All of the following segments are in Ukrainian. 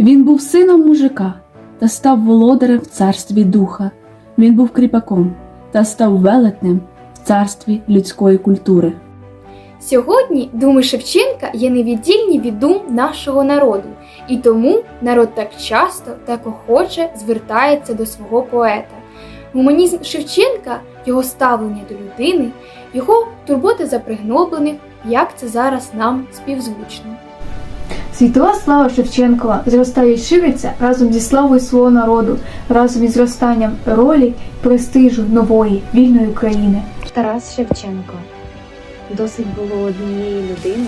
Він був сином мужика та став володарем в царстві духа. Він був кріпаком та став велетнем в царстві людської культури. Сьогодні думи Шевченка є невіддільні від дум нашого народу, і тому народ так часто, так охоче звертається до свого поета. Гуманізм Шевченка, його ставлення до людини, його турботи за пригноблених, як це зараз нам співзвучно. Світова слава Шевченкова зростає і шириться разом зі славою свого народу, разом із зростанням ролі престижу нової вільної України. Тарас Шевченко. Досить було однієї людини,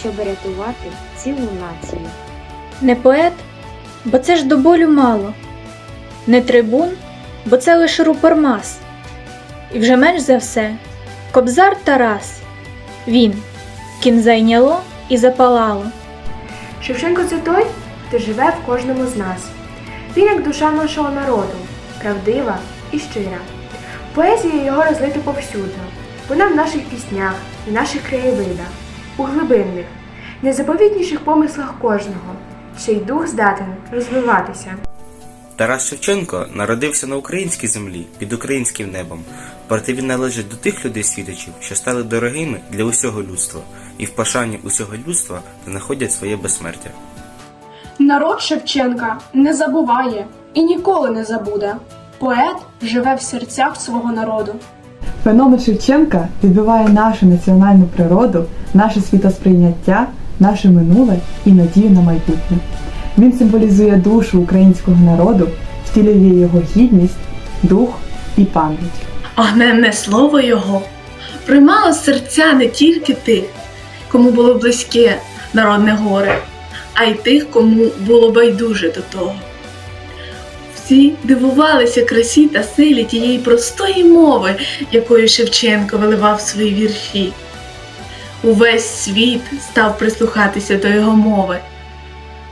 щоб рятувати цілу націю. Не поет, бо це ж до болю мало. Не трибун, бо це лише рупормас. І вже менш за все Кобзар Тарас. Він, ким зайняло і запалало. Шевченко це той, хто живе в кожному з нас. Він як душа нашого народу, правдива і щира. Поезія його розлита повсюдно. Вона в наших піснях, в наших краєвидах, у глибинних, найзаповітніших помислах кожного, ще й дух здатен розвиватися. Тарас Шевченко народився на українській землі під українським небом, проте він належить до тих людей світочів, що стали дорогими для усього людства, і в пошанні усього людства знаходять своє безсмертя. Народ Шевченка не забуває і ніколи не забуде. Поет живе в серцях свого народу. Феномен Шевченка відбиває нашу національну природу, наше світосприйняття, наше минуле і надію на майбутнє. Він символізує душу українського народу, втілює його гідність, дух і пам'ять. Огненне слово його приймало серця не тільки тих, кому було близьке народне горе, а й тих, кому було байдуже до того. Всі дивувалися красі та силі тієї простої мови, якою Шевченко виливав свої вірші. Увесь світ став прислухатися до його мови,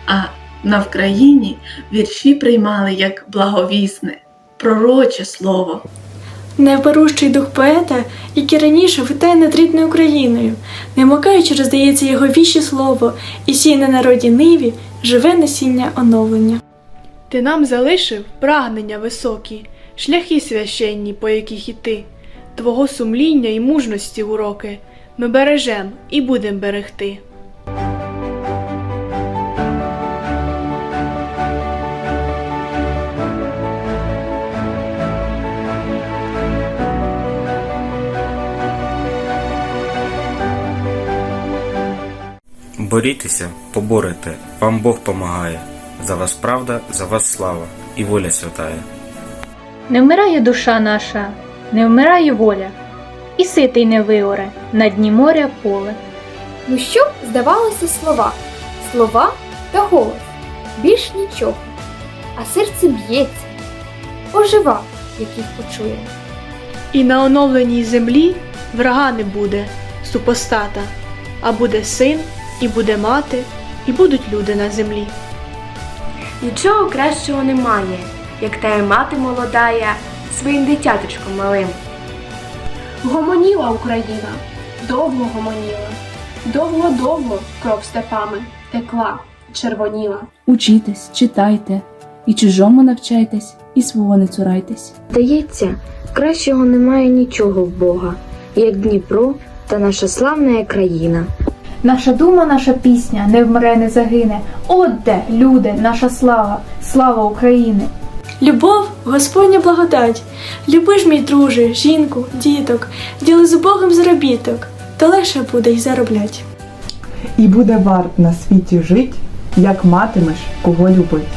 а на Вкраїні вірші приймали як благовісне, пророче слово. Невпоруший дух поета, який раніше витає над рідною Україною, не мокаючи, роздається його віщі слово, і сіє на народі ниві живе насіння оновлення. Ти нам залишив прагнення високі, шляхи священні, по яких іти, твого сумління і мужності уроки ми бережем і будем берегти. Борітеся, поборете, вам Бог помагає. За вас правда, за вас слава і воля святая. Не вмирає душа наша, не вмирає воля, і ситий не виоре на дні моря поле. Ну що, здавалося, слова, слова та голос, більш нічого, а серце б'ється, ожива, як їх почує. І на оновленій землі врага не буде, супостата, а буде син, і буде мати, і будуть люди на землі. Нічого кращого немає, як тая мати молодая своїм дитяточком малим. Гомоніла Україна, довго гомоніла, довго-довго кров степами текла, червоніла. Учітесь, читайте, і чужому навчайтесь, і свого не цурайтесь. Здається, кращого немає нічого в Бога, як Дніпро та наша славна країна. Наша дума, наша пісня не вмре, не загине. От де, люди, наша слава, слава України! Любов Господня благодать. Люби ж, мій друже, жінку, діток, діли з Богом заробіток, то легше буде й зароблять. І буде варт на світі жить, як матимеш кого любить.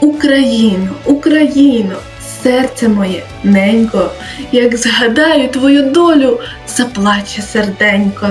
Україно, Україно, серце моє ненько, як згадаю твою долю, заплаче серденько.